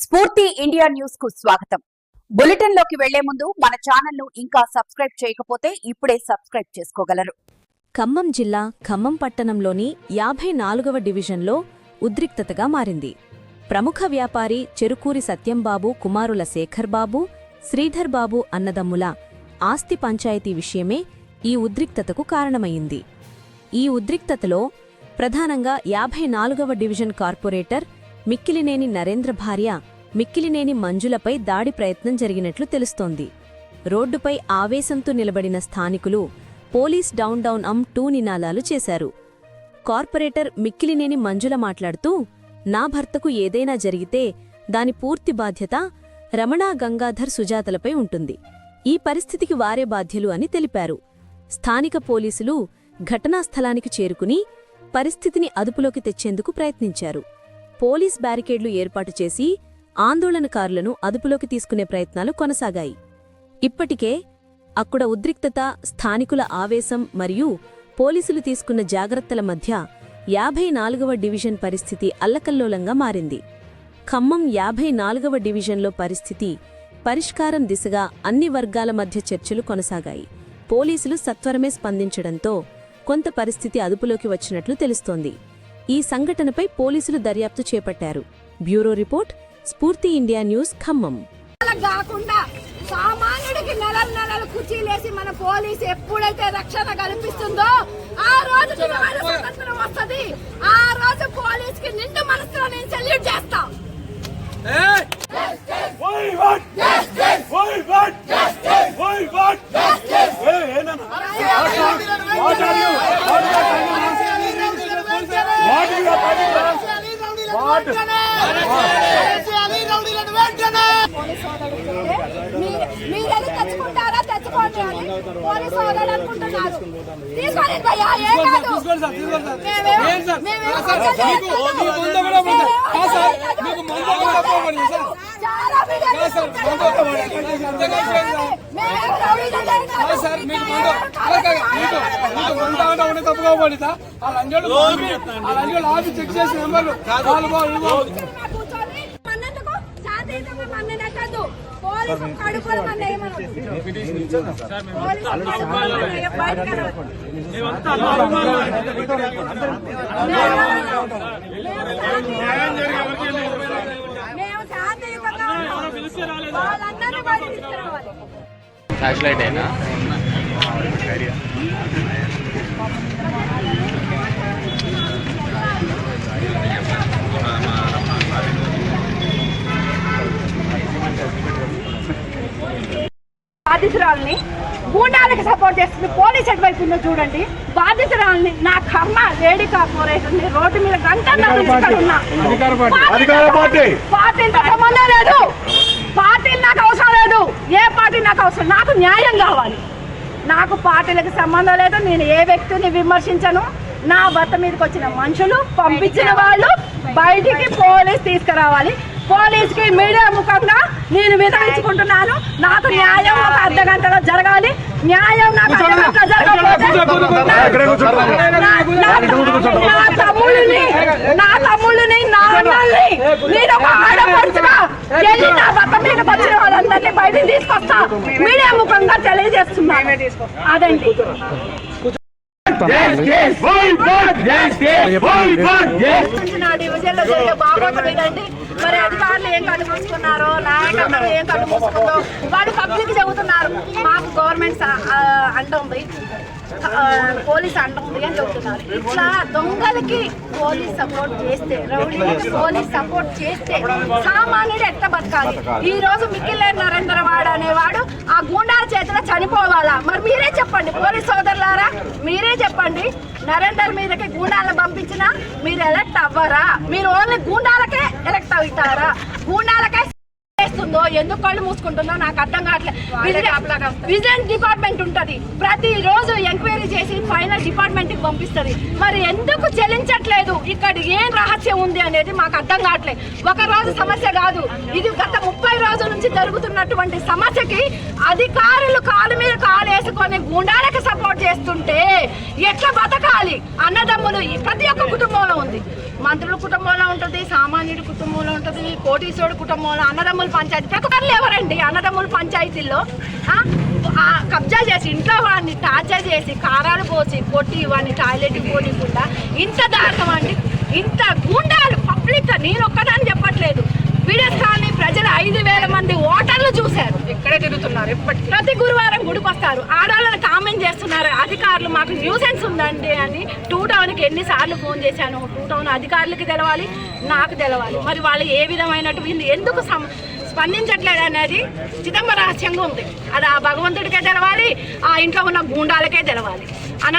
స్ఫూర్తి ఇండియా న్యూస్కు స్వాగతం. బులెటిన్లోకి వెళ్ళే ముందు మన ఛానల్ను ఇంకా సబ్స్క్రైబ్ చేయకపోతే ఇప్పుడే సబ్స్క్రైబ్ చేసుకోగలరు. ఖమ్మం జిల్లా ఖమ్మం పట్టణంలోని యాభై నాలుగవ డివిజన్లో ఉద్రిక్తతగా మారింది. ప్రముఖ వ్యాపారి చెరుకూరి సత్యంబాబు కుమారుల శేఖర్ బాబు శ్రీధర్ బాబు అన్నదమ్ముల ఆస్తి పంచాయతీ విషయమే ఈ ఉద్రిక్తతకు కారణమైంది. ఈ ఉద్రిక్తతలో ప్రధానంగా యాభై నాలుగవ డివిజన్ కార్పొరేటర్ మిక్కిలినేని నరేంద్ర భార్య మిక్కిలినేని మంజులపై దాడి ప్రయత్నం జరిగినట్లు తెలుస్తోంది. రోడ్డుపై ఆవేశంతో నిలబడిన స్థానికులు పోలీస్ డౌన్ డౌన్ అమ్ టూ నినాదాలు చేశారు. కార్పొరేటర్ మిక్కిలినేని మంజుల మాట్లాడుతూ నా భర్తకు ఏదైనా జరిగితే దాని పూర్తి బాధ్యత రమణా గంగాధర్ సుజాతలపై ఉంటుంది. ఈ పరిస్థితికి వారే బాధ్యులు అని తెలిపారు. స్థానిక పోలీసులు ఘటనా స్థలానికి చేరుకుని పరిస్థితిని అదుపులోకి తెచ్చేందుకు ప్రయత్నించారు. పోలీస్ బ్యారికేడ్లు ఏర్పాటు చేసి ఆందోళనకారులను అదుపులోకి తీసుకునే ప్రయత్నాలు కొనసాగాయి. ఇప్పటికే అక్కడ ఉద్రిక్తత స్థానికుల ఆవేశం మరియు పోలీసులు తీసుకున్న జాగ్రత్తల మధ్య యాభై నాలుగవ డివిజన్ పరిస్థితి అల్లకల్లోలంగా మారింది. ఖమ్మం యాభై నాలుగవ డివిజన్లో పరిస్థితి పరిష్కారం దిశగా అన్ని వర్గాల మధ్య చర్చలు కొనసాగాయి. పోలీసులు సత్వరమే స్పందించడంతో కొంత పరిస్థితి అదుపులోకి వచ్చినట్లు తెలుస్తోంది. ఈ సంఘటనపై పోలీసులు దర్యాప్తు చేపట్టారు. Bureau report Spoorthi India News Khammam. అలా కాకుండా సామాన్యుడికి నెలలు నెలలు కుర్చీలేసి మన పోలీసు ఎప్పుడైతే రక్షణ కల్పిస్తుందో ఆ రోజు వస్తది. ఆ రోజు పోలీస్కి నిండు మీరెళ్ళి తెచ్చుకుంటారా? తెచ్చుకోండి అని పోలీస్ సోదరుడు అనుకుంటున్నారు. తీసుకోండి భయ్యా ఏం కాదు. చాలా వీడియోలు మేమేం రౌడీలు లేం సార్ మీకు ఆ ఆ ఆఫీస్ చెక్ చేసి నెంబర్లు వాళ్ళు బాగు ఇక్కడ కూర్చొని మన్నందుకు శాంతియుతంగా మన్ననెక్కద్దు. పోలీసు కడుపులో మన ఏమనొద్దు. పోలీసు కడుపులో మన ఏ బయటకు రావద్దు. మేము శాంతియుతంగా ఉన్నాం. వాళ్ళందరినీ బయటకు తీసుకురావాలి ఫ్లాష్ లైట్ అయినా బాధితురాల్ని గూండాలకు సపోర్ట్ చేస్తుంది. పోలీస్ ఎటువైపు ఉందో చూడండి. బాధితురాల్ని నా కర్మ లేడీ కార్పొరేషన్ రోడ్డు మీద గంటన్నర నుంచి ఇక్కడ ఉన్నా. అధికార పార్టీ. పార్టీలతో సంబంధం లేదు. పార్టీలు నాకు అవసరం లేదు ఏ పార్టీ నాకు అవసరం నాకు న్యాయం కావాలి నాకు పార్టీలకు సంబంధం లేదు నేను ఏ వ్యక్తిని విమర్శించను నా భర్త మీదకి వచ్చిన మనుషులు పంపించిన వాళ్ళు బయటికి పోలీస్ తీసుకురావాలి పోలీస్కి మీడియా ముఖంగా నేను విధాయించుకుంటున్నాను నాకు న్యాయం ఒక అర్ధ గంటలో జరగాలి న్యాయం నాకు అర్ధ గంటలో జరగకపోతే నా- నా- నా తమ్ముళ్ళని నా తమ్ముళ్ళని నా అన్నల్ని నేను ఒక ఆడపడుచుగా వెళ్ళి నా భర్త మీద వచ్చిన వాళ్ళందరినీ బయటికి తీసుకొస్తా. మీడియా ముఖంగా తెలియజేస్తున్నా. అదండి? నా డివిజన్లో జరిగే మరి అధికారులు ఏం కళ్ళు మూసుకున్నారో నాయకత్వం ఏం కళ్ళు మూసుకుందో వాళ్ళు పబ్లిక్ చెబుతున్నారు. మాకు గవర్నమెంట్ అండ ఉంది ఆ, పోలీస్ అండ ఉంది అని చెబుతున్నారు. ఇట్లా దొంగలకి పోలీస్ సపోర్ట్ చేస్తే రౌడీలకి పోలీస్ సపోర్ట్ చేస్తే సామాన్యుడు ఎట్ట బతకాలి? ఈ రోజు మిక్కిలేరు నరేంద్ర వాడు అనేవాడు ఆ గూండాల చేతిలో చనిపోవాలా? మరి మీరే చెప్పండి పోలీస్ సోదరులారా మీరే చెప్పండి నరేందర్ మీదకి గూండాలను పంపించినా మీరు ఎలక్ట్ అవ్వరా? మీరు ఓన్లీ గూండాలకే ఎలక్ట్ అవుతారా? గూండాలకే చేస్తుందో? ఎందుకు కళ్ళు మూసుకుంటుందో నాకు అర్థం కావట్లేదు విజిలెన్స్ డిపార్ట్మెంట్ ఉంటది. ప్రతి రోజు ఎంక్వైరీ చేసి ఫైనల్ డిపార్ట్మెంట్కి పంపిస్తుంది. మరి ఎందుకు చెల్లించట్లేదు? ఇక్కడ ఏం రహస్యం ఉంది అనేది మాకు అర్థం కావట్లేదు ఒక రోజు సమస్య కాదు. ఇది గత ముప్పై రోజుల నుంచి జరుగుతున్నటువంటి సమస్యకి అధికారులు కాలు మీద కాలు వేసుకొని గుండాలకు సపోర్ట్ చేస్తుంటే ఎట్లా బతకాలి? అన్నదమ్ములు ప్రతి ఒక్క కుటుంబంలో ఉంది. మంత్రుల కుటుంబంలో ఉంటుంది సామాన్యుడి కుటుంబంలో ఉంటుంది కోటీశ్వరుడు కుటుంబంలో అన్నదమ్ముల పంచాయతీ. ప్రతి ఒక్కరు ఎవరండి? అన్నదమ్ముల పంచాయతీల్లో కబ్జా చేసి ఇంట్లో వాడిని టార్చర్ చేసి కారాలు పోసి కొట్టి వాడిని టాయిలెట్కి పోనీకుండా ఇంత దారుణం అండి. ఇంత గుండాలు పబ్లిక్ నేను ఒక్కదాన్ని చెప్పట్లేదు. ఇక్కడే తిరుగుతున్నారు. ఇప్పటికీ ప్రతి గురువారం గుడికి వస్తారు ఆడవాళ్ళని కామెంట్ చేస్తున్నారు. అధికారులు మాకు న్యూసెన్స్ ఉందండి అని టూ టౌన్కి ఎన్నిసార్లు ఫోన్ చేశాను. టూ టౌన్ అధికారులకి తెలవాలి నాకు తెలవాలి. మరి వాళ్ళు ఏ విధమైనటువంటి ఎందుకు సమ స్పందించట్లేదు అనేది చిదంబర రహస్యంగా ఉంది. అది ఆ భగవంతుడికే తెలవాలి ఆ ఇంట్లో ఉన్న గూండాలకే తెలవాలి. అన్న